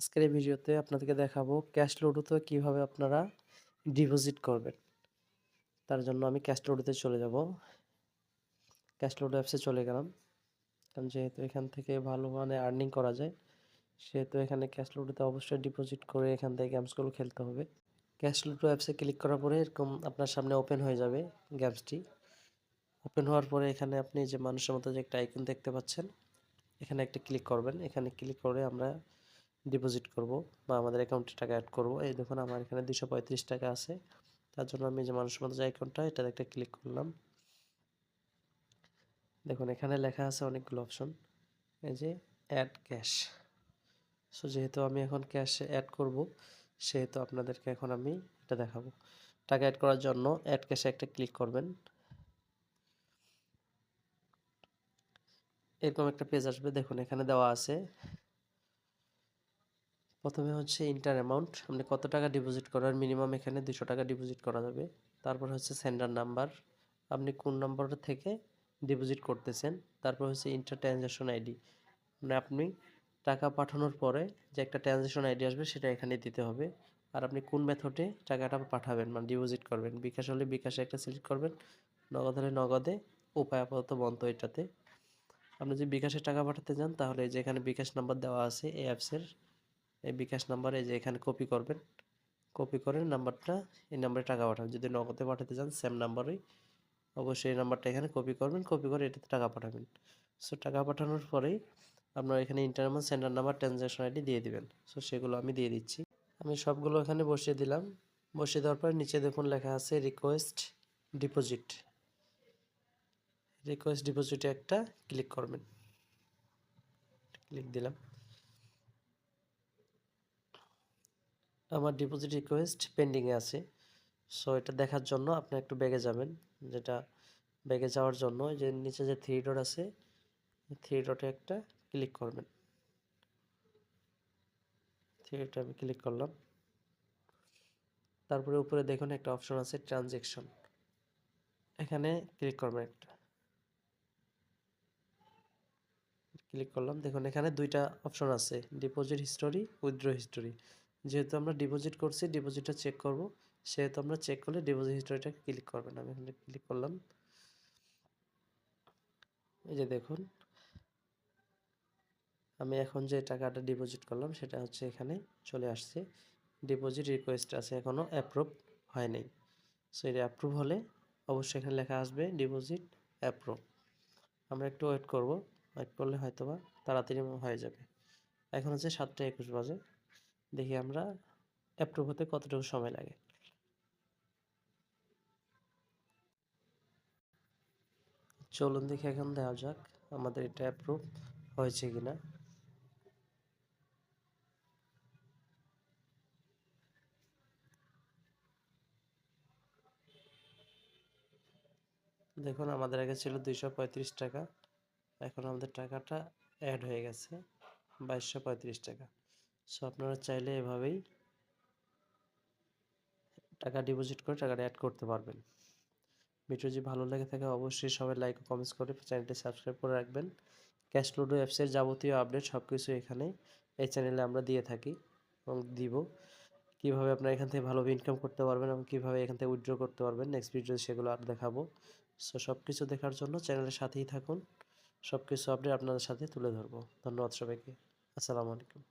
আজকের এই ভিডিওতে আপনাদেরকে দেখাবো ক্যাশ লুডোতে কীভাবে আপনারা ডিপোজিট করবেন। তার জন্য আমি ক্যাশ লুডোতে চলে যাব। ক্যাশ লুডো অ্যাপসে চলে গেলাম। কারণ যেহেতু এখান থেকে ভালো মানে আর্নিং করা যায়, সেহেতু এখানে ক্যাশ লুডোতে অবশ্যই ডিপোজিট করে এখান থেকে গেমসগুলো খেলতে হবে। ক্যাশ লুডো অ্যাপসে ক্লিক করার পরে এরকম আপনার সামনে ওপেন হয়ে যাবে গেমসটি ওপেন হওয়ার পরে এখানে আপনি যে মানুষের মতো যে একটা আইকন দেখতে পাচ্ছেন, এখানে একটা ক্লিক করবেন। এখানে ক্লিক করে আমরা ডিপোজিট করব বা আমাদের অ্যাকাউন্টে টাকা অ্যাড করব। এই দেখুন, আমার এখানে দুশো পঁয়ত্রিশ টাকা আছে। তার জন্য আমি যে মানুষের মতো যে আইকনটা এটাতে একটা ক্লিক করলাম। দেখুন, এখানে লেখা আছে অনেকগুলো অপশন এই যে অ্যাড ক্যাশ সো যেহেতু আমি এখন ক্যাশ অ্যাড করব, সেহেতু আপনাদেরকে এখন আমি এটা দেখাবো। টাকা অ্যাড করার জন্য অ্যাড ক্যাশে একটা ক্লিক করবেন। এরকম একটা পেজ আসবে। দেখুন, এখানে দেওয়া আছে প্রথমে হচ্ছে ইন্টার অ্যামাউন্ট আপনি কত টাকা ডিপোজিট করার মিনিমাম এখানে দুশো টাকা ডিপোজিট করা যাবে। তারপর হচ্ছে সেন্ডার নাম্বার আপনি কোন নম্বর থেকে ডিপোজিট করতেছেন, তারপর হচ্ছে ইন্টার ট্রানজ্যাকশন আইডি মানে আপনি টাকা পাঠানোর পরে যে একটা ট্রানজ্যাকশন আইডি আসবে সেটা এখানে দিতে হবে। আর আপনি কোন মেথডে টাকাটা পাঠাবেন মানে ডিপোজিট করবেন, বিকাশ হলে বিকাশে একটা সিলেক্ট করবেন, নগদ হলে নগদে, উপায় আপাতত বন্ধ এটাতে। আপনি যদি বিকাশে টাকা পাঠাতে চান, তাহলে যে এখানে বিকাশ নাম্বার দেওয়া আছে এই অ্যাপসের এই বিকাশ নাম্বারে যে এখানে কপি করবেন। কপি করে নাম্বারটা, এই নাম্বারে টাকা পাঠাবেন যদি নগদে পাঠাতে চান সেম নাম্বারই অবশ্যই এই নাম্বারটা এখানে কপি করবেন। কপি করে এটাতে টাকা পাঠাবেন। সো টাকা পাঠানোর পরেই আপনার এখানে internal centre number transaction ID দিয়ে দিবেন। সো সেগুলো আমি দিয়ে দিচ্ছি। আমি সবগুলো এখানে বসিয়ে দিলাম। বসিয়ে দেওয়ার পর নিচে দেখুন লেখা আছে রিকোয়েস্ট ডিপোজিট রিকোয়েস্ট ডিপোজিটে একটা ক্লিক করবেন। ক্লিক দিলাম। আমার ডিপোজিট রিকোয়েস্ট পেন্ডিংয়ে আছে। সো এটা দেখার জন্য আপনি একটু ব্যাগে যাবেন। যেটা ব্যাগে যাওয়ার জন্য যে নিচে যে থ্রি ডট আছে থ্রি ডটে একটা ক্লিক করবেন। থ্রি ডটে আমি ক্লিক করলাম। তারপরে উপরে দেখুন একটা অপশন আছে ট্রানজেকশন এখানে ক্লিক করবেন একটা। ক্লিক করলাম। দেখুন এখানে দুইটা অপশন আছে। ডিপোজিট হিস্টোরি উইথড্র হিস্টোরি যেহেতু আমরা ডিপোজিট করছি ডিপোজিটটা চেক করব। সেহেতু আমরা চেক করলে ডিপোজিট হিস্টোরিটা ক্লিক করবেন। আমি এখানে ক্লিক করলাম। এই যে দেখুন। আমি এখন যে টাকাটা ডিপোজিট করলাম, সেটা হচ্ছে এখানে চলে আসছে। ডিপোজিট রিকোয়েস্ট আছে এখনও অ্যাপ্রুভ হয় নাই। সো এটা অ্যাপ্রুভ হলে অবশ্যই এখানে লেখা আসবে ডিপোজিট অ্যাপ্রুভ আমরা একটু ওয়েট করব। ওয়েট করলে হয়তো বা তাড়াতাড়ি হয়ে যাবে। এখন হচ্ছে সাতটা একুশ বাজে। দেখি আমরা অ্যাপ্রুভ হতে কতটুকু সময় লাগে। চলুন দেখি এখন দেওয়া যাক আমাদের এটা অ্যাপ্রুভ হয়েছে কিনা। দেখুন আমাদের আগে ছিল দুইশো পঁয়ত্রিশ টাকা, এখন আমাদের টাকাটা অ্যাড হয়ে গেছে বাইশশো টাকা। সো আপনারা চাইলে এভাবেই টাকা ডিপোজিট করে টাকাটা অ্যাড করতে পারবেন। ভিডিও যদি ভালো লেগে থাকে, অবশ্যই সবাই লাইক ও কমেন্টস করে চ্যানেলটি সাবস্ক্রাইব করে রাখবেন। ক্যাশ লুডো অ্যাপসের যাবতীয় আপডেট সব কিছু এখানে এই চ্যানেলে আমরা দিয়ে থাকি এবং দিব। কীভাবে আপনারা এখান থেকে ভালো ইনকাম করতে পারবেন এবং কীভাবে এখান থেকে উইথড্র করতে পারবেন নেক্সট ভিডিও সেগুলো আর দেখাবো। সো সব কিছু দেখার জন্য চ্যানেলের সাথেই থাকুন। সব কিছু আপডেট আপনাদের সাথে তুলে ধরবো। ধন্যবাদ সবাইকে। আসসালামু আলাইকুম।